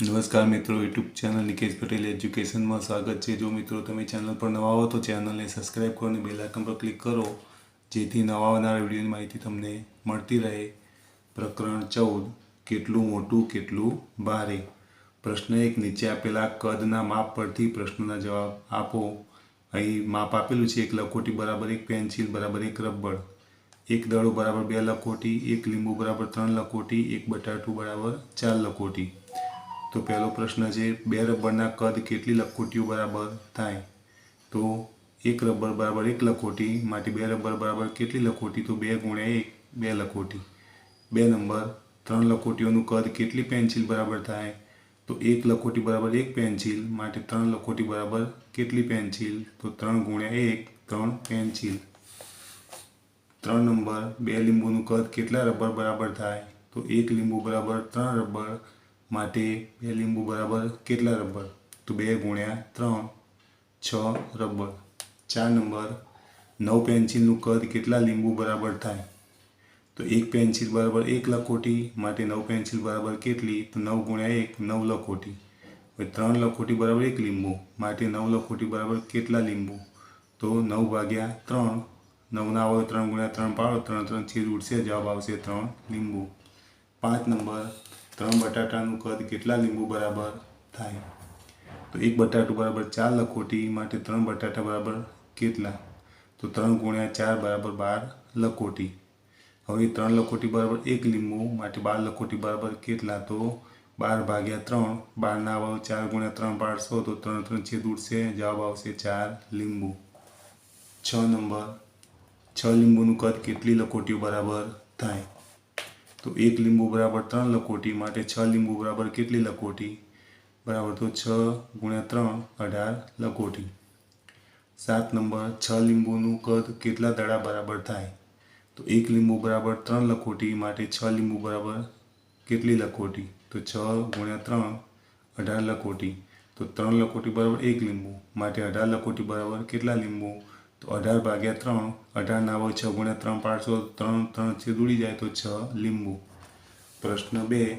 નમસ્કાર મિત્રો, YouTube channel Nikesh Patel એજ્યુકેશનમાં સ્વાગત છે. જો મિત્રો તમે ચેનલ પર નવા હો તો ચેનલને સબસ્ક્રાઈબ કરો અને બેલ પર ક્લિક કરો, જેથી નવા આવનારા વિડીયોની માહિતી તમને મળતી રહે. પ્રકરણ ચૌદ, કેટલું મોટું, કેટલું ભારે? પ્રશ્ન એક, નીચે આપેલા કદના માપ પરથી પ્રશ્નના જવાબ આપો. અહીં માપ આપેલું છે, એક લખોટી બરાબર એક પેન્સિલ, બરાબર એક રબર. એક દડો બરાબર બે લખોટી, એક લીંબુ બરાબર ત્રણ લખોટી, એક બટાટું બરાબર ચાર લખોટી. તો પહેલો પ્રશ્ન છે, બે રબરના કદ કેટલી લખોટીઓ બરાબર થાય? તો એક રબર બરાબર એક લખોટી માટે બે રબર બરાબર કેટલી લખોટી? તો બે ગુણ્યા એક, બે લખોટી. બે નંબર, ત્રણ લખોટીઓનું કદ કેટલી પેન્સિલ બરાબર થાય? તો એક લખોટી બરાબર એક પેન્સિલ માટે ત્રણ લખોટી બરાબર કેટલી પેન્સિલ? તો ત્રણ ગુણ્યા એક, ત્રણ પેન્સિલ. ત્રણ નંબર, બે લીંબુનું કદ કેટલા રબર બરાબર થાય? તો એક લીંબુ બરાબર ત્રણ રબર માટે બે લીંબુ બરાબર કેટલા રબર? તો બે ગુણ્યા ત્રણ, છ રબર. ચાર નંબર, નવ પેન્સિલનું કદ કેટલા લીંબુ બરાબર થાય? તો એક પેન્સિલ બરાબર એક લખોટી, માટે નવ પેન્સિલ બરાબર કેટલી? તો નવ ગુણ્યા એક, નવ લખોટી. ત્રણ લખોટી બરાબર એક લીંબુ, માટે નવ લખોટી બરાબર કેટલા લીંબુ? તો નવ ભાગ્યા ત્રણ, નવના આવે ત્રણ ગુણ્યા ત્રણ પાડો, ત્રણ ત્રણ છેદ ઉડશે, જવાબ આવશે ત્રણ લીંબુ. પાંચ નંબર ત્રણ બટાટાનું કદ કેટલા લીંબુ બરાબર થાય? તો એક બટાટું બરાબર ચાર લખોટી માટે ત્રણ બટાટા બરાબર કેટલા? તો ત્રણ ગુણ્યા ચાર બરાબર બાર લખોટી. હવે ત્રણ લખોટી બરાબર એક લીંબુ માટે બાર લખોટી બરાબર કેટલા? તો બાર ભાગ્યા ત્રણ, બારના આવે ચાર ગુણ્યા ત્રણ પાડશો તો ત્રણ ત્રણ છેદ ઉડશે, જવાબ આવશે ચાર લીંબુ. છ નંબર. છ લીંબુનું કદ કેટલી લખોટીઓ બરાબર થાય? તો એક લીંબુ બરાબર ત્રણ લખોટી માટે છ લીંબુ બરાબર કેટલી લકોટી? બરાબર તો છ ગુણ્યા ત્રણ, અઢાર લખોટી સાત નંબર, છ લીંબુનું કદ કેટલા દડા બરાબર થાય? તો એક લીંબુ બરાબર ત્રણ લખોટી માટે છ લીંબુ બરાબર કેટલી લખોટી તો છ ગુણ્યા ત્રણ, અઢાર લખોટી તો ત્રણ લખોટી બરાબર એક લીંબુ, માટે અઢાર લખોટી બરાબર કેટલા લીંબુ? તો અઢાર ભાગ્યા ત્રણ, અઢાર ના હોય છ ગુણ્યા ત્રણ પાડશો ત્રણ ત્રણ છેદ ઉડી જાય તો છ લીંબુ. પ્રશ્ન બે,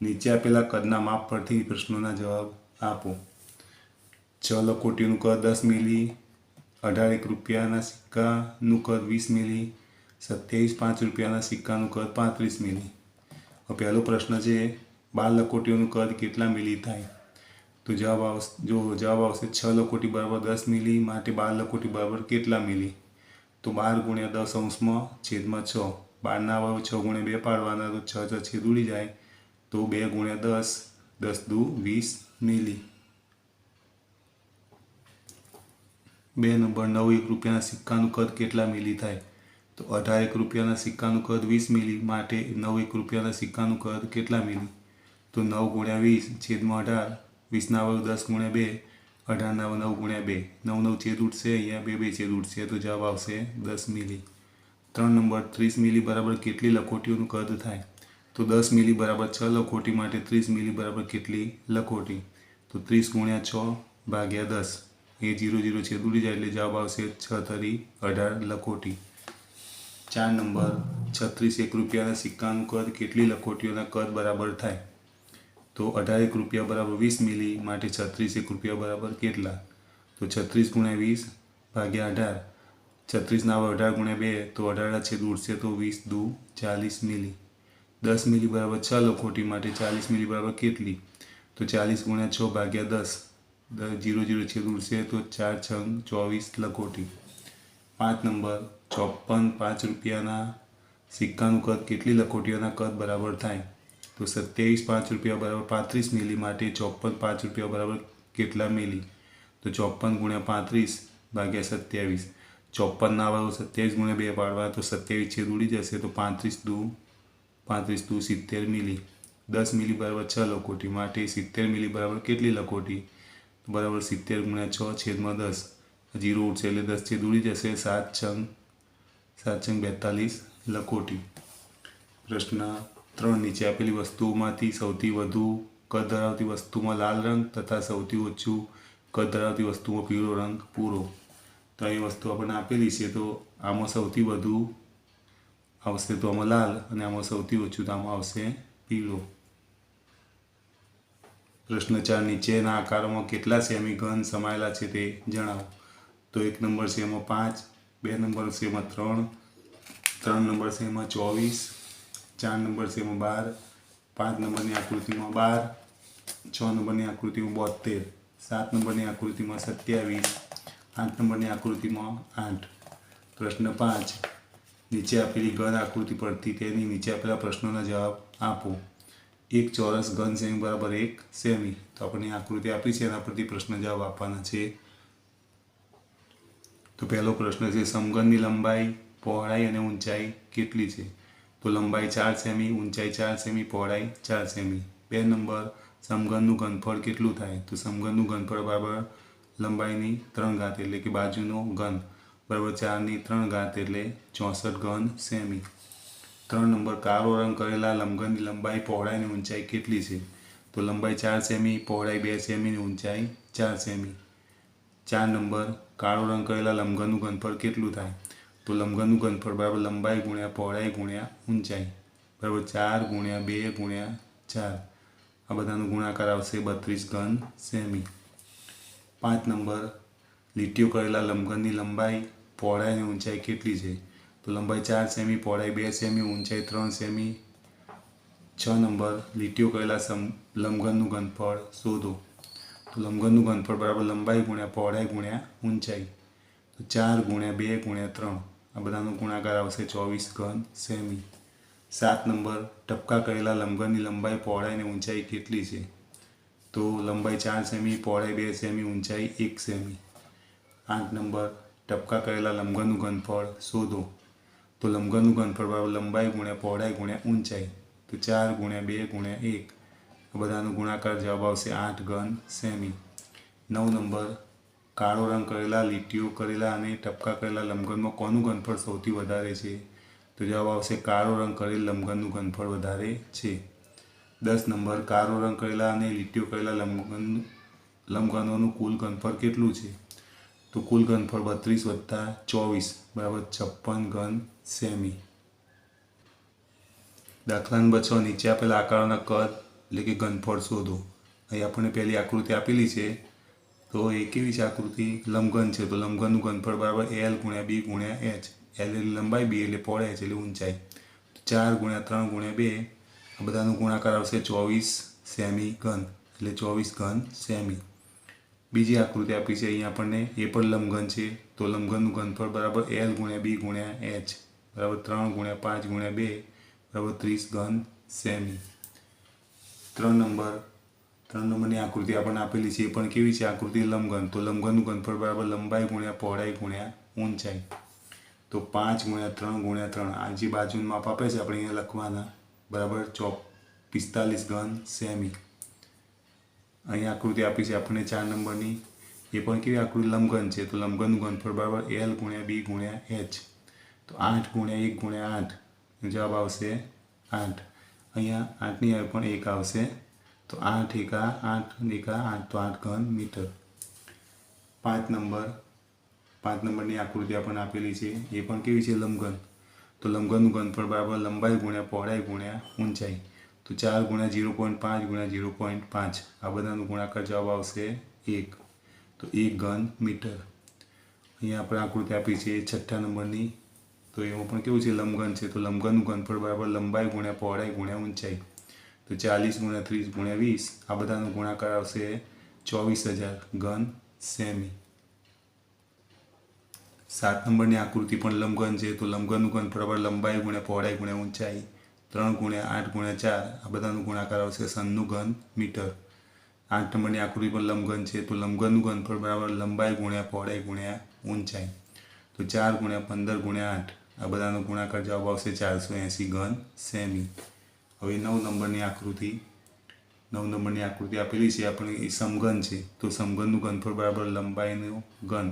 નીચે આપેલા કદના માપ પરથી પ્રશ્નોના જવાબ આપો. છ લકોટીનું કદ દસ મિલી, અઢાર એક રૂપિયાના સિક્કાનું કદ વીસ મિલી, સત્યાવીસ પાંચ રૂપિયાના સિક્કાનું કદ પાંત્રીસ મિલી. પહેલો પ્રશ્ન છે, બાર લકોટીઓનું કદ કેટલા મિલી થાય? તો જવાબ આવશે, જો જવાબ આવશે છ લખોટી બરાબર દસ મિલી, માટે બાર લખોટી બરાબર કેટલા મિલી? તો બાર ગુણ્યા દસ અંશમાં છેદમાં છ. બારના વાવ છ ગુણ્યા બે, પાડવાના તો છ છ છેદ ઉડી જાય. તો બે ગુણ્યા દસ દસ દુ વીસ મિલી. બે નંબર, નવ એક રૂપિયાના સિક્કાનું કદ કેટલા મિલી થાય? તો અઢાર એક રૂપિયાના સિક્કાનું કદ વીસ મિલી, માટે નવ એક રૂપિયાના સિક્કાનું કદ કેટલા મિલી? તો નવ ગુણ્યા વીસ છેદમાં અઢાર. વીસના વાવ દસ ગુણ્યા બે અઢારના નવ ગુણ્યા બે. નવ નવ છેદ ઉઠશે અહીંયા બે બે છેદ ઉઠશે તો જવાબ આવશે દસ મિલી. ત્રણ નંબર, ત્રીસ મિલી બરાબર કેટલી લખોટીઓનું કદ થાય? તો દસ મિલી બરાબર છ લખોટી માટે ત્રીસ મિલી બરાબર કેટલી લખોટી? તો ત્રીસ ગુણ્યા છ ભાગ્યા દસ. એ જીરો જીરો છેદ ઉડી જાય એટલે જવાબ આવશે છ તરી અઢાર લખોટી. ચાર નંબર, છત્રીસ એક રૂપિયાના સિક્કાનું કદ કેટલી લખોટીઓના કદ બરાબર થાય? તો અઢાર એક રૂપિયા બરાબર વીસ મિલી માટે છત્રીસ એક રૂપિયા બરાબર કેટલા? તો છત્રીસ ગુણ્યા વીસ ભાગ્યા અઢાર. છત્રીસના અઢાર ગુણ્યા બે, તો અઢાર છે દૂરશે તો વીસ દુ ચાલીસ મિલી. દસ મિલી બરાબર છ લખોટી માટે ચાલીસ મિલી બરાબર કેટલી? તો ચાલીસ ગુણ્યા છ ભાગ્યા દસ જીરો જીરો છે દૂરશે તો ચાર છ ચોવીસ લખોટી. પાંચ નંબર, ચોપન પાંચ રૂપિયાના સિક્કાનું કદ કેટલી લખોટીઓના કદ બરાબર થાય? તો સત્યાવીસ પાંચ રૂપિયા બરાબર, પાંત્રીસ મિલી માટે ચોપન પાંચ રૂપિયા બરાબર કેટલા મિલી? તો ચોપન ગુણ્યા પાંત્રીસ ભાગ્યા સત્યાવીસ. ચોપનના વાળો સત્યાવીસ ગુણ્યા બે પાડવા તો સત્યાવીસ છેદ ઉડી જશે તો પાંત્રીસ દુ પાંત્રીસ દુ સિત્તેર મિલી. દસ મિલી બરાબર છ લખોટી માટે સિત્તેર મિલી બરાબર કેટલી લખોટી? બરાબર સિત્તેર ગુણ્યા છ છેદમાં દસ. જીરો ઉઠશે એટલે દસ છેદ ઉડી જશે સાત છંગ સાત છંગ બેતાલીસ લખોટી. પ્રશ્ન ત્રણ નીચે આપેલી વસ્તુઓમાંથી સૌથી વધુ કદ ધરાવતી વસ્તુમાં લાલ રંગ તથા સૌથી ઓછું કદ ધરાવતી વસ્તુમાં પીળો રંગ પૂરો. તો એ વસ્તુ આપણને આપેલી છે, તો આમાં સૌથી વધુ આવશે તો આમાં લાલ અને આમાં સૌથી ઓછું તો આમાં આવશે પીળો. પ્રશ્ન ચાર, નીચેના આકારોમાં કેટલા સેમી ઘન સમાયેલા છે તે જણાવો. તો એક નંબર છે એમાં પાંચ, બે નંબર છે એમાં ત્રણ ત્રણ નંબર છે એમાં ચોવીસ ચાર નંબર એમાં બાર, પાંચ નંબરની આકૃતિમાં બાર, છ નંબરની આકૃતિમાં બોતેર સાત નંબરની આકૃતિમાં સત્યાવીસ, આઠ નંબરની આકૃતિમાં આઠ. પ્રશ્ન પાંચ, નીચે આપેલી ઘન આકૃતિ પરથી તેની નીચે આપેલા પ્રશ્નોના જવાબ આપો. એક ચોરસ ઘન સેમી બરાબર એક સેમી. તો આપણને આકૃતિ આપી છે, એના પરથી પ્રશ્ન જવાબ આપવાના છે. તો પહેલો પ્રશ્ન છે, સમઘનની લંબાઈ, પહોળાઈ અને ઊંચાઈ કેટલી છે? લંબાઈ ચાર સેમી ઊંચાઈ ચાર સેમી પહોળાઈ ચાર સેમી બે નંબર, સમઘનનું ઘનફળ કેટલું થાય? તો સમઘનનું ઘનફળ બરાબર લંબાઈની ત્રણ ઘાત એટલે કે બાજુનો ઘન. બરાબર ચારની ત્રણ ઘાત એટલે ચોસઠ ઘન સેમી. ત્રણ નંબર, કાળો રંગ કરેલા લંબઘનની લંબાઈ, પહોળાઈ અને ઊંચાઈ કેટલી છે? તો લંબાઈ ચાર સેમી, પહોળાઈ બે સેમી અને ઊંચાઈ ચાર સેમી. ચાર નંબર, કાળો રંગ કરેલા લંબઘનનું ઘનફળ કેટલું થાય? તો લંબઘનનું ઘનફળ બરાબર લંબાઈ ગુણ્યા, પહોળાઈ ગુણ્યા, ઊંચાઈ. બરાબર ચાર ગુણ્યા, બે ગુણ્યા, ચાર. આ બધાનો ગુણાકાર આવશે બત્રીસ ઘન સેમી. પાંચ નંબર, લીટીઓ કરેલા લંબઘનની લંબાઈ, પહોળાઈ અને ઊંચાઈ કેટલી છે? તો લંબાઈ ચાર સેમી, પહોળાઈ બે સેમી, ઊંચાઈ ત્રણ સેમી. છ નંબર, લીટીઓ કરેલા સમ લંબઘનનું ઘનફળ શોધો. તો લંબઘનનું ઘનફળ બરાબર લંબાઈ ગુણ્યા, પહોળાઈ ગુણ્યા, ઊંચાઈ. તો ચાર ગુણ્યા, બે ગુણ્યા, ત્રણ. આ બધાનો ગુણાકાર આવશે ચોવીસ ઘન સેમી. સાત નંબર, ટપકા કરેલા લંબઘનની લંબાઈ પહોળાઈ અને ઊંચાઈ કેટલી છે? તો લંબાઈ ચાર સેમી, પહોળાઈ બે સેમી, ઊંચાઈ એક સેમી. આઠ નંબર, ટપકા કરેલા લંબઘનનું ઘનફળ શોધો. તો લંબઘનનું ઘનફળ બરાબર લંબાઈ ગુણ્યા પહોળાઈ ગુણ્યા ઊંચાઈ. તો ચાર ગુણ્યા બે ગુણ્યા એક. બધાનો ગુણાકાર જવાબ આવશે આઠ ઘન સેમી. નવ નંબર કાળો રંગ કરેલા, લીટીઓ કરેલા અને ટપકા કરેલા લંબગનમાં કોનું ઘનફળ સૌથી વધારે છે? તો જવાબ આવશે કાળો રંગ કરેલ લંબગનનું ઘનફળ વધારે છે. દસ નંબર, કાળો રંગ કરેલા અને લીટીઓ કરેલા લંબગન લંબગનોનું કુલ ઘનફળ કેટલું છે? તો કુલ ઘનફળ બત્રીસ વત્તા ચોવીસ, બરાબર છપ્પન ઘન સેમી. દાખલા નંબર છ, નીચે આપેલા આકારોના કદ, એટલે કે ઘનફળ શોધો. અહીં આપણને પહેલી આકૃતિ આપેલી છે. તો એ કેવી છે આકૃતિ? લંબઘન છે. તો લંબઘનનું ઘનફળ બરાબર એલ ગુણ્યા બી ગુણ્યા એચ એલ એટલે લંબાઈ બી એટલે પહોળાઈ એચ એટલે ઊંચાઈ. ચાર ગુણ્યા ત્રણ ગુણ્યા બે, આ બધાનો ગુણાકાર આવશે ચોવીસ સેમી ઘન. એટલે ચોવીસ ઘન સેમી. બીજી આકૃતિ આપી છે અહીંયા આપણને. એ પણ લંબઘન છે. તો લંબઘનનું ઘનફળ બરાબર એલ ગુણ્યા બી ગુણ્યા એચ બરાબર ત્રણ ગુણ્યા પાંચ ગુણ્યા બે, બરાબર ત્રીસ ઘન સેમી. ત્રણ નંબર. ત્રણ નંબરની આકૃતિ આપણને આપેલી છે, એ પણ કેવી છે? આકૃતિ લંબઘન. તો લંબઘનનું ઘનફળ બરાબર લંબાઈ ગુણ્યા પહોળાઈ ગુણ્યા ઊંચાઈ. તો પાંચ ગુણ્યા ત્રણ ગુણ્યા ત્રણ. આ જે બાજુનું માપ આપે છે, આપણે અહીંયા લખવાના. બરાબર? ચોપ, પિસ્તાલીસ ઘન, સેમી. અહીં આકૃતિ આપી છે આપણને ચાર નંબરની. એ પણ કેવી આકૃતિ? લંબઘન છે. તો લંબઘનનું ઘનફળ બરાબર એલ ગુણ્યા બી ગુણ્યા એચ. તો આઠ ગુણ્યા એક ગુણ્યા આઠ. જવાબ આવશે આઠ. અહીંયા આઠની પણ એક આવશે તો આઠ એકા આઠ એકા, આઠ તો આઠ ઘન મીટર. પાંચ નંબર. પાંચ નંબરની આકૃતિ આપણને આપેલી છે. એ પણ કેવી છે? લંબઘન. તો લંબઘનનું ઘનફળ બરાબર લંબાઈ ગુણ્યા પહોળાઈ ગુણ્યા ઊંચાઈ. તો ચાર ગુણ્યા ઝીરો પોઈન્ટ પાંચ ગુણ્યા ઝીરો પોઈન્ટ પાંચ. આ બધાનો ગુણાકાર જવાબ આવશે એક. તો એક ઘન મીટર. અહીંયા આપણે આકૃતિ આપી છે છઠ્ઠા નંબરની. તો એમાં પણ કેવું છે? લંબઘન છે. તો લંબઘનનું ઘનફળ બરાબર લંબાઈ ગુણ્યા પહોળાઈ ગુણ્યા ઊંચાઈ. તો ચાલીસ ગુણ્યા ત્રીસ ગુણ્યા વીસ, આ બધાનો ગુણાકાર આવશે ચોવીસ હજાર ઘન સેમી. સાત નંબરની આકૃતિ પણ લંબઘન છે, તો લંબઘનનું ઘન બરાબર લંબાઈ ગુણ્યા પહોળાઈ ગુણ્યા ઊંચાઈ, ત્રણ ગુણ્યા આઠ ગુણ્યા ચાર, આ બધાનો ગુણાકાર આવશે સનનું ઘન મીટર. આઠ નંબરની આકૃતિ પણ લંબઘન છે, તો લંબઘનનું પણ બરાબર લંબાઈ ગુણ્યા પહોળાઈ ગુણ્યા ઊંચાઈ. તો ચાર ગુણ્યા પંદર ગુણ્યા આઠ, આ બધાનો ગુણાકાર જવાબ આવશે ચારસો એંસી ઘન સેમી. હવે નવ નંબરની આકૃતિ, નવ નંબરની આકૃતિ આપેલી છે, આપણે એ સમઘન છે. તો સમઘનનું ઘનફળ બરાબર લંબાઈનું ઘન.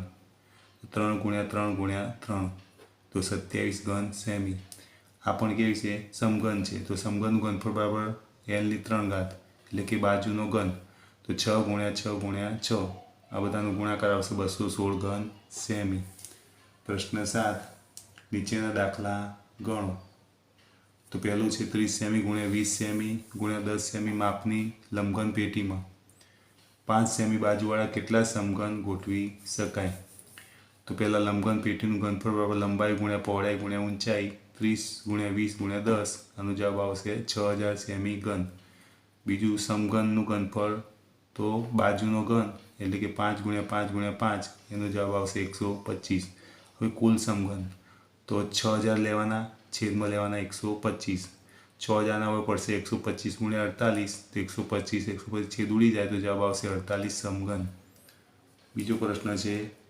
ત્રણ ગુણ્યા ત્રણ ગુણ્યા ત્રણ. તો સત્યાવીસ ઘન સેમી. આ પણ કેવી છે? સમઘન છે. તો સમઘનનું ઘનફળ બરાબર એલની ત્રણ ઘાત, એટલે કે બાજુનો ઘન. તો છ ગુણ્યા છ ગુણ્યા છ. આ બધાનો ગુણાકાર આવશે બસો સોળ ઘન સેમી. પ્રશ્ન સાત. નીચેના દાખલા ગણો. તો પહેલું છે ત્રીસ સેમી ગુણ્યા વીસ સેમી ગુણ્યા દસ સેમી માપની લંબઘન પેટીમાં. પાંચ સેમી બાજુવાળા કેટલા સમઘન ગોઠવી શકાય? તો પહેલાં લંબઘન પેટીનું ઘનફળ બરાબર લંબાઈ ગુણ્યા પહોળાઈ ગુણ્યા ઊંચાઈ ત્રીસ ગુણ્યા વીસ ગુણ્યા દસ આનો જવાબ આવશે છ હજાર સેમી ઘન. બીજું સમઘનનું ઘનફળ તો બાજુનો ઘન એટલે કે પાંચ ગુણ્યા પાંચ ગુણ્યા પાંચ એનો જવાબ આવશે એકસો પચીસ. હવે કુલ સમઘન. તો છ હજાર લેવાના છેદમાં લેવાના એકસો પચીસ. છ જાના હવે પડશે એકસો પચીસ ગુણ્યા અડતાલીસ, તો એકસો પચીસ એકસો પચીસ છેદ ઉડી જાય તો જવાબ આવશે અડતાલીસ સમઘન. બીજો પ્રશ્ન છે,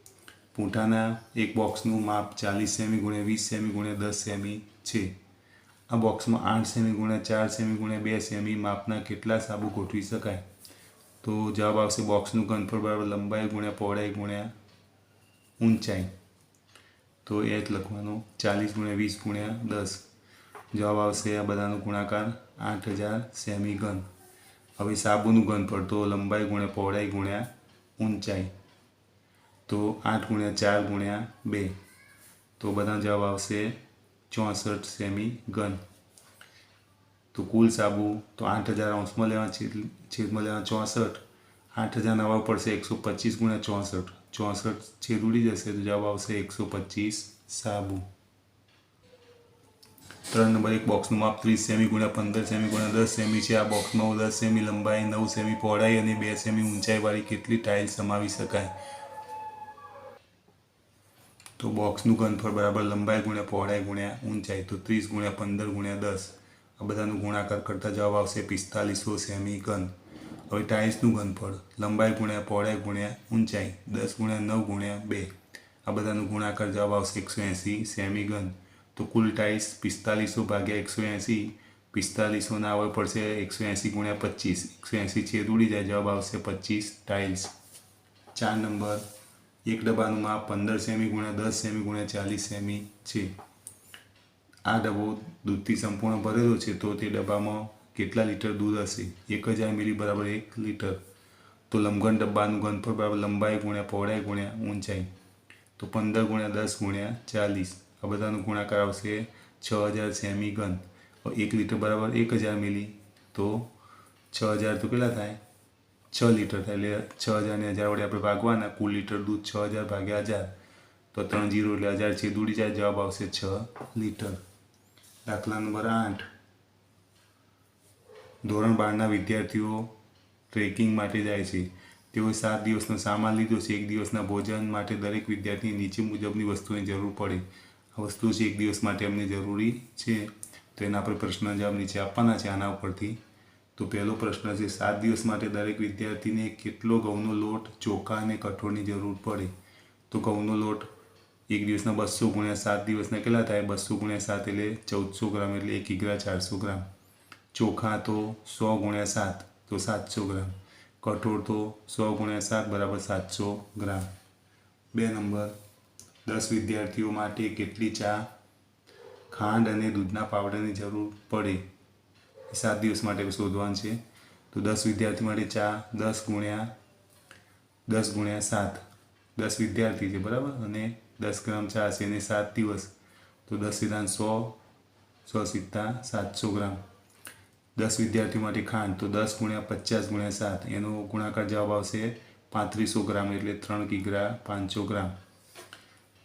પૂંઠાના એક બોક્સનું માપ ચાલીસ સેમી ગુણ્યા વીસ સેમી ગુણ્યા દસ સેમી છે. આ બોક્સમાં આઠ સેમી ગુણ્યા ચાર સેમી ગુણ્યા બે સેમી માપના કેટલા સાબુ ગોઠવી શકાય? તો જવાબ આવશે બોક્સનું ઘનફળ બરાબર લંબાઈ ગુણ્યા પહોળાઈ ગુણ્યા ઊંચાઈ. તો એ જ લખવાનું. ચાલીસ ગુણ્યા વીસ ગુણ્યા દસ. જવાબ આવશે આ બધાનો ગુણાકાર આઠ હજાર સેમી ઘન હવે સાબુનું ઘનફળ તો લંબાઈ ગુણ્યા પહોળાઈ ગુણ્યા ઊંચાઈ. તો આઠ ગુણ્યા ચાર ગુણ્યા બે. તો બધા જવાબ આવશે ચોસઠ સેમી ઘન તો કુલ સાબુ તો આઠ હજાર અંશમાં લેવા છેદ છેદમાં લેવા ચોસઠ. આઠ હજાર નવા પડશે એકસો પચીસ ગુણ્યા ચોસઠ. ચોસઠ છેદ ઉડી જશે તો જવાબ આવશે એકસો પચીસ સાબુ. ત્રણ નંબર એક બોક્સનું માપ ત્રીસ સેમી ગુણ્યા પંદર સેમી ગુણ્યા દસ સેમી છે. આ બોક્સમાં દસ સેમી લંબાઈ, નવ સેમી પહોળાઈ અને બે સેમી ઊંચાઈવાળી કેટલી ટાઇલ સમાવી શકાય? તો બોક્સનું ઘનફળ બરાબર લંબાઈ ગુણ્યા પહોળાઈ ગુણ્યા ઊંચાઈ તો ત્રીસ ગુણ્યા પંદર ગુણ્યા દસ. આ બધાનું ગુણાકાર કરતા જવાબ આવશે પિસ્તાલીસો સેમી ઘન. હવે ટાઇલ્સનું ઘનફળ, લંબાઈ ગુણ્યા, પહોળાઈ ગુણ્યા, ઊંચાઈ દસ ગુણ્યા, નવ ગુણ્યા બે. આ બધાનું ગુણાકાર જવાબ આવશે એકસો એંસી સેમી ઘન તો કુલ ટાઇલ્સ પિસ્તાલીસો ભાગ્યા એકસો એંસી, પિસ્તાલીસોના આવે પડશે એકસો એંસી ગુણ્યા પચીસ. એકસો એંસી છેદ ઉડી જાય, જવાબ આવશે પચીસ ટાઇલ્સ ચાર નંબર. એક ડબ્બાનું માપ પંદર સેમી ગુણ્યા દસ સેમી ગુણ્યા ચાલીસ સેમી છે. આ ડબ્બો દૂધથી સંપૂર્ણ ભરેલો છે, તો તે ડબ્બામાં કેટલા લીટર દૂધ હશે? એક હજાર મિલી બરાબર એક લીટર. તો લંબઘન ડબ્બાનું ઘનફળ બરાબર લંબાઈ ગુણ્યા પહોળાઈ ગુણ્યા ઊંચાઈ. તો પંદર ગુણ્યા દસ ગુણ્યા ચાલીસ. આ બધાનો ગુણાકાર આવશે છ હજાર સેમી ઘન. એક લીટર બરાબર એક હજાર મિલી તો છ હજાર તો કેટલા થાય? છ લીટર થાય. એટલે છ હજારને હજાર વડે આપણે ભાગવાના. કુલ લીટર દૂધ છ હજાર ભાગ્યા હજાર. તો ત્રણ જીરો એટલે હજાર છે દૂડી જાય. જવાબ આવશે છ લીટર. દાખલા નંબર આઠ. ધોરણ બારના વિદ્યાર્થીઓ ટ્રેકિંગ માટે જાય છે. તેઓએ સાત દિવસનો સામાન લીધો છે. એક દિવસના ભોજન માટે દરેક વિદ્યાર્થીને નીચે મુજબની વસ્તુની જરૂર પડે. આ વસ્તુ છે એક દિવસ માટે એમને જરૂરી છે. તો એના આપણે પ્રશ્ન જવાબ નીચે આપવાના છે આના ઉપરથી. તો પહેલો પ્રશ્ન છે, સાત દિવસ માટે દરેક વિદ્યાર્થીને કેટલો ઘઉંનો લોટ, ચોખા અને કઠોળની જરૂર પડે? તો ઘઉંનો લોટ એક દિવસના બસો ગુણ્યા સાત દિવસના કેટલા થાય? બસો ગુણ્યા સાત એટલે ચૌદસો ગ્રામ એટલે એક કિગ્રા ચારસો ગ્રામ. ચોખા તો સો ગુણ્યા સાત, તો સાતસો ગ્રામ. કઠોળ તો સો ગુણ્યા સાત બરાબર સાતસો ગ્રામ. બે નંબર. દસ વિદ્યાર્થીઓ માટે કેટલી ચા? ખાંડ અને દૂધના પાવડરની જરૂર પડે. સાત દિવસ માટે શોધવાનું છે. તો દસ વિદ્યાર્થી માટે ચા દસ ગુણ્યા દસ ગુણ્યા સાત. દસ વિદ્યાર્થી છે, બરાબર? અને દસ ગ્રામ ચા છે અને સાત દિવસ. તો દસ સિદ્ધાંત સો સો સિત્તા સાતસો ગ્રામ. દસ વિદ્યાર્થી માટે ખાંડ, તો દસ ગુણ્યા પચાસ ગુણ્યા સાત, એનો ગુણાકાર જવાબ આવશે પાંત્રીસો ગ્રામ એટલે ત્રણ કિગ્રા પાંચસો ગ્રામ.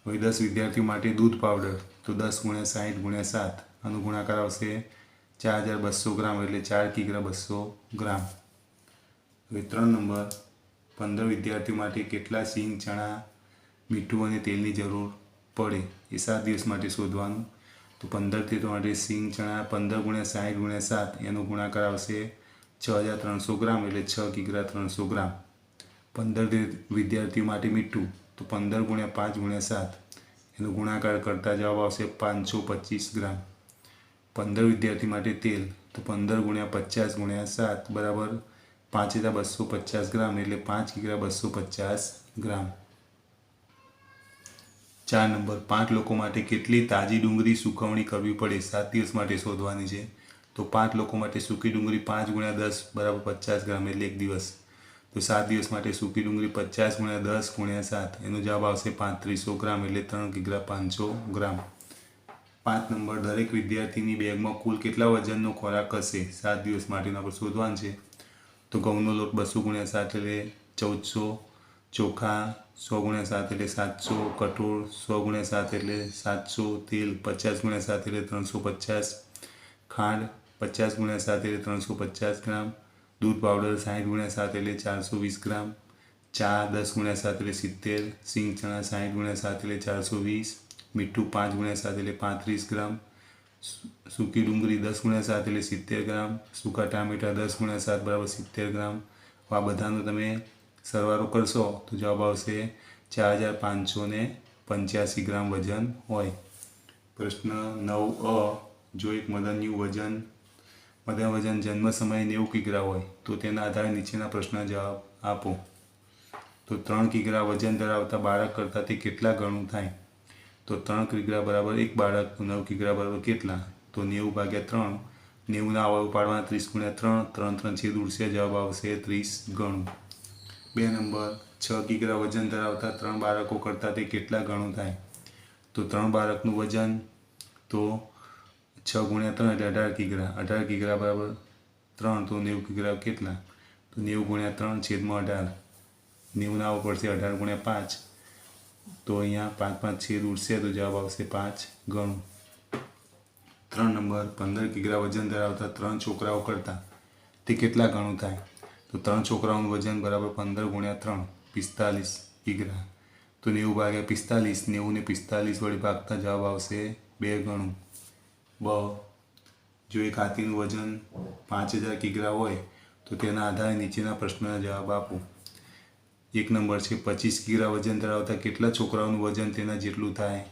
હવે દસ વિદ્યાર્થીઓ માટે દૂધ પાવડર, તો દસ ગુણ્યા સાઠ ગુણ્યા સાત, આનો ગુણાકાર આવશે ચાર હજાર બસો ગ્રામ એટલે ચાર કિગ્રા બસો ગ્રામ. હવે ત્રણ નંબર, પંદર વિદ્યાર્થીઓ માટે કેટલા સિંગ, ચણા, મીઠું અને તેલની જરૂર પડે, એ સાત દિવસ માટે શોધવાનું તો પંદરથી તો માટે સિંગ ચણા, પંદર ગુણ્યા સાઠ ગુણ્યા સાત, એનો ગુણાકાર આવશે છ હજાર ત્રણસો ગ્રામ એટલે છ કિગ્રા ત્રણસો ગ્રામ. પંદર વિદ્યાર્થીઓ માટે મીઠું, તો પંદર ગુણ્યા પાંચ ગુણ્યા સાત, એનો ગુણાકાર કરતા જવાબ આવશે પાંચસો પચીસ ગ્રામ. પંદર વિદ્યાર્થી માટે તેલ, તો પંદર ગુણ્યા પચાસ ગુણ્યા સાત બરાબર પાંચ હજાર બસો પચાસ ગ્રામ એટલે પાંચ કિગ્રા બસો પચાસ ગ્રામ. ચાર નંબર, પાંચ લોકો માટે કેટલી તાજી ડુંગળી સુકવણી કરવી પડે સાત દિવસ માટે શોધવાની છે. તો પાંચ લોકો માટે સૂકી ડુંગળી પાંચ ગુણ્યા દસ બરાબર પચાસ ગ્રામ એટલે એક દિવસ. તો સાત દિવસ માટે સૂકી ડુંગળી પચાસ ગુણ્યા દસ ગુણ્યા સાત. એનો જવાબ આવશે પાંત્રીસો ગ્રામ એટલે ત્રણ કિગ્રા પાંચસો ગ્રામ. પાંચ નંબર, દરેક વિદ્યાર્થીની બેગમાં કુલ કેટલા વજનનો ખોરાક હશે? સાત દિવસ માટેનો આપણે શોધવાનું છે. તો ઘઉંનો લોટ બસો ગુણ્યા સાત એટલે ચૌદસો ચોખા સો ગુણ્યા સાત એટલે સાતસો, કઠોળ સો ગુણ્યા સાત એટલે સાતસો, તેલ પચાસ ગુણ્યા સાત એટલે ત્રણસો પચાસ, ખાંડ પચાસ ગુણ્યા સાત એટલે ત્રણસો પચાસ ગ્રામ, દૂધ પાવડર સાઠ ગુણ્યા સાત એટલે ચારસો વીસ ગ્રામ, ચા દસ ગુણ્યા સાત એટલે સિત્તેર, સિંગ ચણા સાઠ ગુણ્યા સાત એટલે ચારસો વીસ, મીઠું પાંચ ગુણ્યા સાત એટલે પાંત્રીસ ગ્રામ, સુ- સૂકી ડુંગળી દસ ગુણ્યા સાત એટલે સિત્તેર ગ્રામ, સૂકા ટામેટા દસ ગુણ્યા સાત બરાબર સિત્તેર ગ્રામ આ બધાનો તમે સરવાળો કરશો તો જવાબ આવશે ચાર હજાર પાંચસો ને પંચ્યાસી ગ્રામ વજન હોય. પ્રશ્ન નવ અ, જો એક મદનનું વજન, મદન વજન જન્મ સમયે નેવું કિગ્રા હોય, તો તેના આધારે નીચેના પ્રશ્નના જવાબ આપો. તો ત્રણ કિગ્રા વજન ધરાવતા બાળક કરતાં તે કેટલા ગણું થાય? તો ત્રણ કિગ્રા બરાબર એક બાળક નવ કિગ્રા બરાબર કેટલા? તો નેવું ભાગ્યા ત્રણ, નેવુંના અવયવ પાડવાના ત્રીસ ગુણ્યા ત્રણ ત્રણ ત્રણ છેદ ઉડશે, જવાબ આવશે ત્રીસ ગણું. બે નંબર, છ કિગ્રા વજન ધરાવતા ત્રણ બાળકો કરતાં તે કેટલા ગણું થાય? તો ત્રણ બાળકનું વજન, તો છ ગુણ્યા ત્રણ એટલે અઢાર કિગ્રા અઢાર કિગ્રા બરાબર ત્રણ, તો નેવું કિગ્રા કેટલા? તો નેવું ગુણ્યા ત્રણ છેદમાં અઢાર. નેવું ના પડશે અઢાર ગુણ્યા પાંચ. તો અહીંયા પાંચ પાંચ છેદ ઉડશે તો જવાબ આવશે પાંચ ગણું. ત્રણ નંબર, પંદર કિગ્રા વજન ધરાવતા ત્રણ છોકરાઓ કરતાં તે કેટલા ગણું થાય? તો ત્રણ છોકરાઓનું વજન બરાબર પંદર ગુણ્યા ત્રણ, પિસ્તાલીસ કિગ્રા તો નેવું ભાગ્યા પિસ્તાલીસ, નેવું ને પિસ્તાલીસ વડે ભાગતા જવાબ આવશે બે ગણું. બ. જો એક હાથીનું વજન પાંચ હજાર કિગ્રા હોય, તો તેના આધારે નીચેના પ્રશ્નના જવાબ આપો. એક નંબર છે, પચીસ કિગ્રા વજન ધરાવતા કેટલા છોકરાઓનું વજન તેના જેટલું થાય?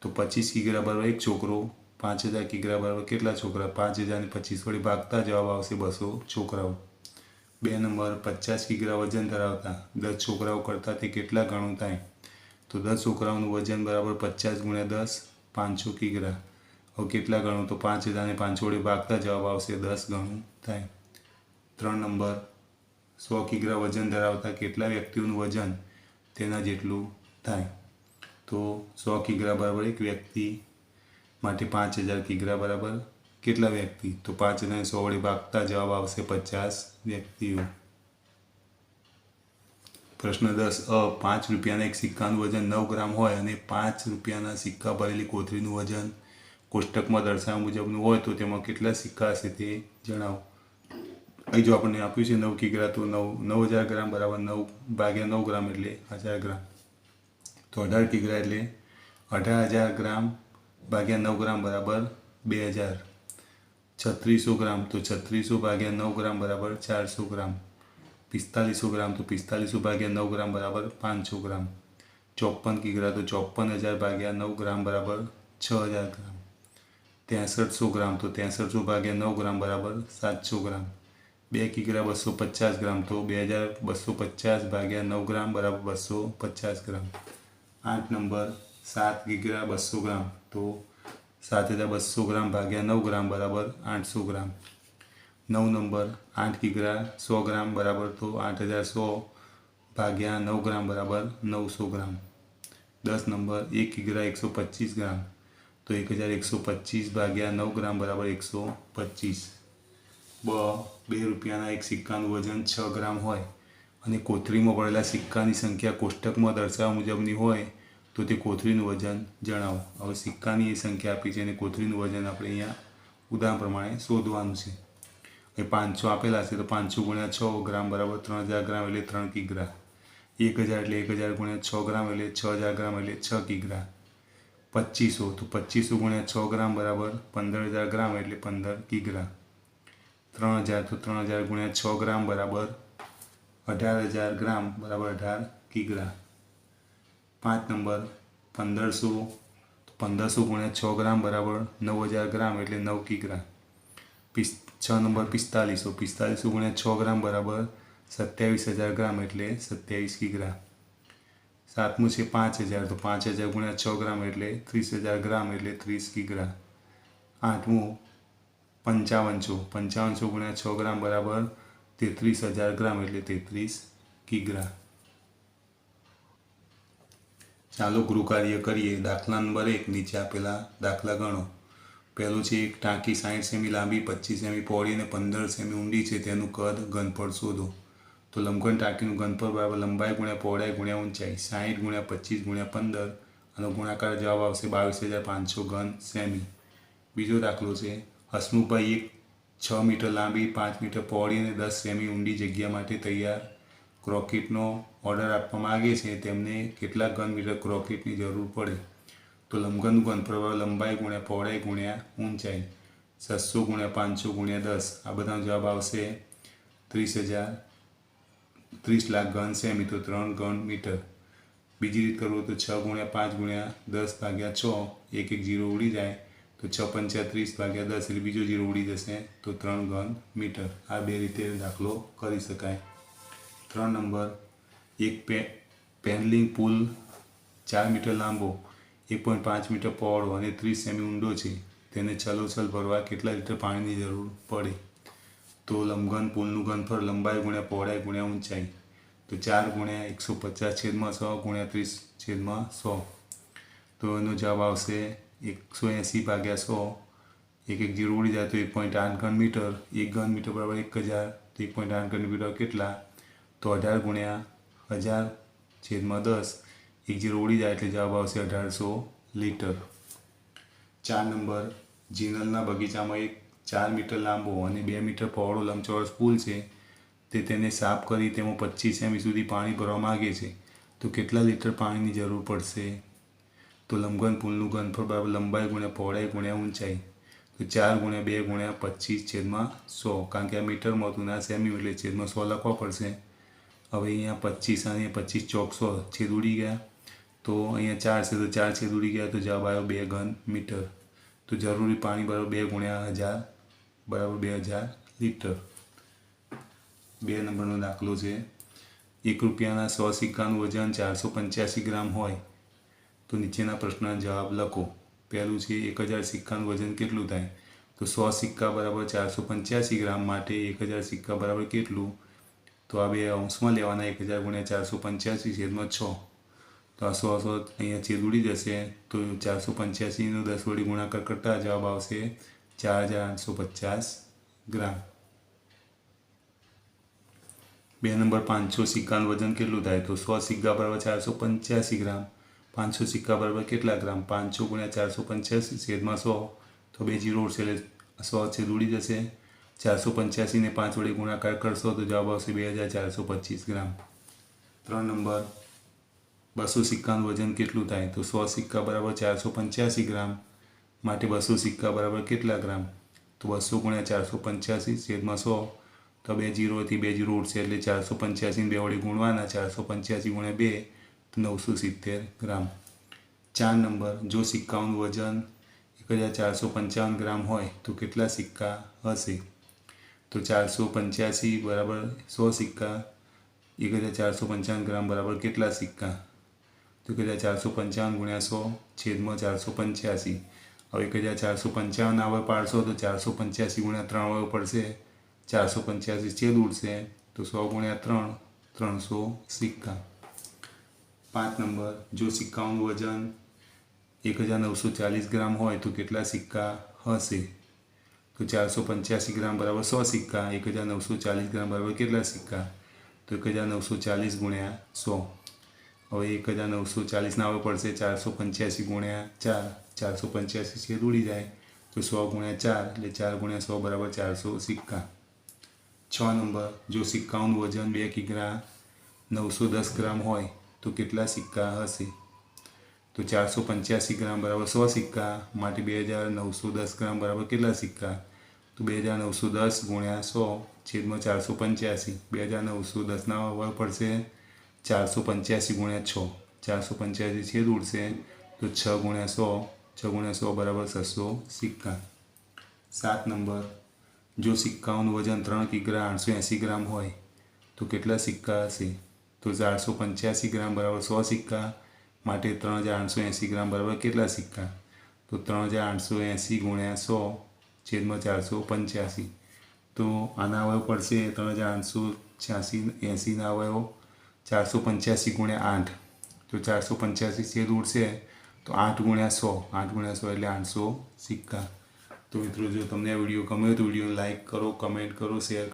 તો પચીસ કિગ્રા બરાબર એક છોકરો, પાંચ હજાર કિગ્રા બરાબર કેટલા છોકરા? પાંચ હજાર ને પચીસ વડે ભાગતા જવાબ આવશે બસો છોકરાઓ. બે નંબર પચાસ કિગ્રા વજન ધરાવતા. દસ છોકરાઓ કરતાં તે કેટલા ગણું થાય? તો દસ છોકરાઓનું વજન બરાબર પચાસ ગુણ્યા દસ, પાંચસો કિગ્રા હવે કેટલા ગણું? તો પાંચ હજારને પાંચસો વડે ભાગતા જવાબ આવશે દસ ગણું થાય. ત્રણ નંબર, સો કિગ્રા વજન ધરાવતા કેટલા વ્યક્તિઓનું વજન? તેના જેટલું થાય. તો સો કિગ્રા બરાબર એક વ્યક્તિ માટે પાંચ હજાર કિગ્રા બરાબર કેટલા વ્યક્તિ? તો પાંચ હજાર સો વડે ભાગતા જવાબ આવશે પચાસ વ્યક્તિઓ. પ્રશ્ન દસ, અ, પાંચ રૂપિયાના એક સિક્કાનું વજન નવ ગ્રામ હોય અને પાંચ રૂપિયાના સિક્કા ભરેલી કોથળીનું વજન કોષ્ટકમાં દર્શાવ્યા મુજબનું હોય તો તેમાં કેટલા સિક્કા હશે તે જણાવો. અહીં જો આપણને આપ્યું છે નવ કિગ્રા તો નવ નવ હજાર ગ્રામ બરાબર નવ ભાગ્યા નવ ગ્રામ એટલે હજાર ગ્રામ. તો અઢાર કિગ્રા એટલે અઢાર હજાર ગ્રામ ભાગ્યા નવ ગ્રામ બરાબર બે હજાર. છત્રીસો ગ્રામ તો છત્રીસો ભાગ્યા નવ ગ્રામ બરાબર ચારસો ગ્રામ પિસ્તાલીસો ગ્રામ તો પિસ્તાલીસો ભાગ્યા નવ ગ્રામ બરાબર પાંચસો ગ્રામ ચોપન કિગ્રા તો ચોપન હજાર ભાગ્યા નવ ગ્રામ બરાબર છ હજાર ગ્રામ ત્રેસઠસો ગ્રામ તો ત્રેસઠસો ભાગ્યા નવ ગ્રામ બરાબર સાતસો ગ્રામ બે કિગ્રા બસો પચાસ ગ્રામ તો બે હજાર બસો પચાસ ભાગ્યા નવ ગ્રામ બરાબર બસો પચાસ ગ્રામ આઠ નંબર સાત કિગ્રા બસો ગ્રામ તો સાત હજાર બસો ગ્રામ ભાગ્યા નવ ગ્રામ બરાબર આઠસો ગ્રામ. નવ નંબર આઠ કિગ્રા સો ગ્રામ બરાબર તો આઠ હજાર સો ભાગ્યા નવ ગ્રામ બરાબર નવસો ગ્રામ. દસ નંબર એક કિગ્રા એકસો પચીસ ગ્રામ તો એક હજાર એકસો પચીસ ભાગ્યા નવ ગ્રામ બરાબર એકસો પચીસ. બ બે રૂપિયાના એક સિક્કાનું વજન છ ગ્રામ હોય અને કોથળીમાં પડેલા સિક્કાની સંખ્યા કોષ્ટકમાં દર્શાવવા મુજબની હોય તો તે કોથળીનું વજન જણાવો. હવે સિક્કાની એ સંખ્યા આપી છે અને કોથળીનું વજન આપણે અહીંયા ઉદાહરણ પ્રમાણે શોધવાનું છે. એ પાંચસો આપેલા છે તો પાંચસો ગુણ્યા છ ગ્રામ બરાબર ત્રણ હજાર ગ્રામ એટલે ત્રણ કિગ્રા. એક હજાર એટલે એક હજાર ગુણ્યા છ ગ્રામ એટલે છ હજાર ગ્રામ એટલે છ કિગ્રા. પચીસો તો પચીસો ગુણ્યા છ ગ્રામ બરાબર પંદર હજાર ગ્રામ એટલે પંદર કિગ્રા. ત્રણ હજાર તો ત્રણ હજાર ગુણ્યા છ ગ્રામ બરાબર અઢાર હજાર ગ્રામ બરાબર અઢાર કિગ્રા. પાંચ નંબર પંદરસો પંદરસો ગુણ્યા છ ગ્રામ બરાબર નવ હજાર ગ્રામ એટલે નવ કિગ્રા. પિસ, છ નંબર પિસ્તાલીસો પિસ્તાલીસો ગુણ્યા છ ગ્રામ બરાબર સત્યાવીસ હજાર ગ્રામ એટલે સત્યાવીસ કિગ્રા. સાતમું છે પાંચ હજાર, તો પાંચ હજાર ગુણ્યા છ ગ્રામ એટલે ત્રીસ હજાર ગ્રામ એટલે ત્રીસ કિગ્રા. આઠમું પંચાવનસો પંચાવનસો ગુણ્યા છ ગ્રામ બરાબર તેત્રીસ હજાર ગ્રામ એટલે તેત્રીસ કિગ્રા. ચાલો ગૃહકાર્ય કરીએ. દાખલા નંબર એક, નીચે આપેલા દાખલા ગણો. પહેલું છે એક, ટાંકી સાઠ સેમી લાંબી, પચીસ સેમી પહોળી અને પંદર સેમી ઊંડી છે. તેનું કદ, ઘનફળ શોધો. તો લંબઘન ટાંકીનું ઘનફળ બરાબર લંબાઈ ગુણ્યા પહોળાઈ ગુણ્યા ઊંચાઈ સાઠ ગુણ્યા પચીસ ગુણ્યા પંદર અને ગુણાકાર જવાબ આવશે બાવીસ હજાર પાંચસો ઘન સેમી. બીજો દાખલો છે, હસમુખભાઈ એક, છ મીટર લાંબી, પાંચ મીટર પહોળી અને દસ સેમી ઊંડી જગ્યા માટે તૈયાર. ક્રોકેટનો ઓર્ડર આપવા માગે છે તેમને કેટલા ઘન મીટર ક્રોકેટની જરૂર પડે. તો લંબઘન ઘન પ્રવાહ લંબાઈ ગુણ્યા પહોળાઈ ગુણ્યા ઊંચાઈ છસો ગુણ્યા પાંચસો ગુણ્યા દસ, આ બધાનો જવાબ આવશે ત્રીસ હજાર ત્રીસ લાખ ઘન સેમી તો ત્રણ ઘન મીટર. બીજી રીત કરવું તો છ ગુણ્યા પાંચ ગુણ્યા દસ ભાગ્યા છ, એક એક જીરો ઉડી જાય, તો છ પંચા ત્રીસ ભાગ્યા દસ, એટલે બીજો જીરો ઉડી જશે, તો ત્રણ ઘન મીટર. આ બે રીતે દાખલો કરી શકાય. ત્રણ નંબર એક પે પેનલિંગ પુલ ચાર મીટર લાંબો, એક પોઈન્ટ પાંચ મીટર પહોળો અને ત્રીસ સેમી ઊંડો છે. તેને છલોછલ ભરવા કેટલા લીટર પાણીની જરૂર પડે? તો લંબઘન પુલનું ઘનફળ લંબાઈ ગુણ્યા પહોળાઈ ગુણ્યા ઊંચાઈ. તો ચાર ગુણ્યા એકસો પચાસ છેદમાં સો ગુણ્યા ત્રીસ છેદમાં સો. તો એનો જવાબ આવશે એકસો એંસી ભાગ્યા સો. એક એક જીરો ઉડી જાય તો એક પોઈન્ટ આઠ ઘન મીટર. એક ઘન મીટર બરાબર એક હજાર. તો એક પોઈન્ટ આઠ ઘન મીટર કેટલા? તો અઢાર ગુણ્યા હજાર છેદમાં દસ. એક જીરો ઉડી જાય એટલે જવાબ આવશે અઢારસો લીટર. ચાર નંબર, જીનલના બગીચામાં એક ચાર મીટર લાંબો અને બે મીટર પહોળો લંબચોરસ પુલ છે. તે તેને સાફ કરી તેમાં પચીસ સેમી સુધી પાણી ભરવા માગે છે. તો કેટલા લીટર પાણીની જરૂર પડશે? તો લંબઘન પુલનું ઘનફળ બરાબર લંબાઈ ગુણ્યા પહોળાઈ ગુણ્યા ઊંચાઈ. તો ચાર ગુણ્યા બે ગુણ્યા પચીસ છેદમાં સો. કારણ કે આ મીટરમાં હતું ના સેમી એટલે છેદમાં સો લખવા પડશે. હવે અહીંયા પચીસ અને પચીસ ચોકસો છેદ ઉડી ગયા. તો અહીંયા ચાર છે તો ચાર છેદ ઉડી ગયા તો જવાબ આવ્યો બે ઘન મીટર. તો જરૂરી પાણી બરાબર બે ગુણ્યા હજાર, બરાબર બે હજાર લીટર. બે નંબરનો દાખલો છે. એક રૂપિયાના સો સિક્કાનું વજન ચારસો પંચ્યાસી ગ્રામ હોય તો નીચેના પ્રશ્નના જવાબ લખો. પહેલું છે, એક હજાર સિક્કાનું વજન કેટલું થાય? તો સો સિક્કા બરાબર ચારસો પંચ્યાસી ગ્રામ માટે એક હજાર સિક્કા બરાબર કેટલું? તો આ બે અંશમાં લેવાના એક હજાર ગુણ્યા ચારસો પંચ્યાસી છેદમાં છ તો આ સો સો અહીંયા છેદ ઉડી જશે તો ચારસો પંચ્યાસીનો દસ વડી ગુણાકાર કરતાં જવાબ આવશે ચાર હજાર આઠસો પચાસ ગ્રામ બે નંબર પાંચસો સિક્કાનું વજન કેટલું થાય તો સો સિક્કા બરાબર ચારસો પંચ્યાસી ગ્રામ પાંચસો સિક્કા બરાબર કેટલા ગ્રામ પાંચસો ગુણ્યા ચારસો પંચ્યાસી છેદમાં સો તો બે જીરો ઉડશે એટલે સો છેદ ઉડી જશે ચારસો પંચ્યાસીને પાંચ વડે ગુણાકાર કરશો તો જવાબ આવશે બે હજાર ચારસો પચીસ ગ્રામ. ત્રણ નંબર, બસો સિક્કાનું વજન કેટલું થાય? તો સો સિક્કા બરાબર ચારસો પંચ્યાસી ગ્રામ, માટે બસો સિક્કા બરાબર કેટલા ગ્રામ? તો બસો ગુણ્યા ચારસો પંચ્યાસી છેદમાં સો, તો બે જીરોથી બે જીરો ઉઠશે એટલે ચારસો પંચ્યાસીને બે વડે ગુણવાના, ચારસો પંચ્યાસી ગુણ્યા બે, તો નવસો સિત્તેર ગ્રામ. ચાર નંબર, જો સિક્કાઓનું વજન એક હજાર ચારસો પંચાવન ગ્રામ હોય તો કેટલા સિક્કા હશે? તો ચારસો પંચ્યાસી બરાબર સો સિક્કા એક હજાર ચારસો પંચાવન ગ્રામ બરાબર કેટલા સિક્કા તો એક હજાર ચારસો પંચાવન ગુણ્યા સો છેદમાં ચારસો પંચ્યાસી હવે એક હજાર ચારસો પંચાવન આવે પાડશો તો ચારસો પંચ્યાસી ગુણ્યા ત્રણ આવે પડશે ચારસો પંચ્યાસી છેદ ઉડશે તો સો ગુણ્યા ત્રણ ત્રણસો સિક્કા પાંચ નંબર જો સિક્કાઓનું વજન એક હજાર નવસો ચાલીસ ગ્રામ હોય તો કેટલા સિક્કા હશે તો ચારસો પંચ્યાસી ગ્રામ બરાબર સો સિક્કા, એક હજાર નવસો ચાલીસ ગ્રામ બરાબર કેટલા સિક્કા? તો એક હજાર નવસો ચાલીસ ગુણ્યા સો. હવે એક હજાર નવસો ચાલીસના આવે પડશે ચારસો પંચ્યાસી ગુણ્યા ચાર. ચારસો પંચ્યાસી છેદ ઉડી જાય. તો સો ગુણ્યા ચાર એટલે ચાર ગુણ્યા સો બરાબર ચારસો સિક્કા. છ નંબર, જો સિક્કાઓનું વજન બે કિગ્રા નવસો દસ ગ્રામ હોય તો કેટલા સિક્કા હશે? તો ચારસો પંચ્યાસી ગ્રામ બરાબર સો સિક્કા, માટે બે હજાર નવસો દસ ગ્રામ બરાબર કેટલા સિક્કા? તો બે હજાર નવસો દસ ગુણ્યા સો છેદમાં ચારસો પંચ્યાસી. બે હજાર નવસો દસના વળ પડશે ચારસો પંચ્યાસી ગુણ્યા છ. ચારસો પંચ્યાસી છેદ ઉડશે તો છ ગુણ્યા સો, છ ગુણ્યા સો બરાબર છસો સિક્કા. સાત નંબર. જો સિક્કાઓનું વજન ત્રણ કિગ્રા આઠસો એંસી ગ્રામ હોય તો કેટલા સિક્કા હશે? તો ચારસો પંચ્યાસી ગ્રામ બરાબર સો સિક્કા માટે ત્રણ હજાર આઠસો એંસી ગ્રામ બરાબર કેટલા સિક્કા? તો ત્રણ હજાર આઠસો એંસી ગુણ્યા સો છેદમાં ચારસો પંચ્યાસી. તો આના અવયવ પડશે ત્રણ હજાર આઠસો છ્યાસી એંસીના અવયવ, ચારસો પંચ્યાસી ગુણ્યા આઠ. તો ચારસો પંચ્યાસી છેદ ઉડશે તો આઠ ગુણ્યા સો. આઠ ગુણ્યા સો એટલે આઠસો સિક્કા. તો મિત્રો, જો તમને આ વીડિયો ગમ્યો તો વિડીયોને લાઇક કરો, કમેન્ટ કરો, શેર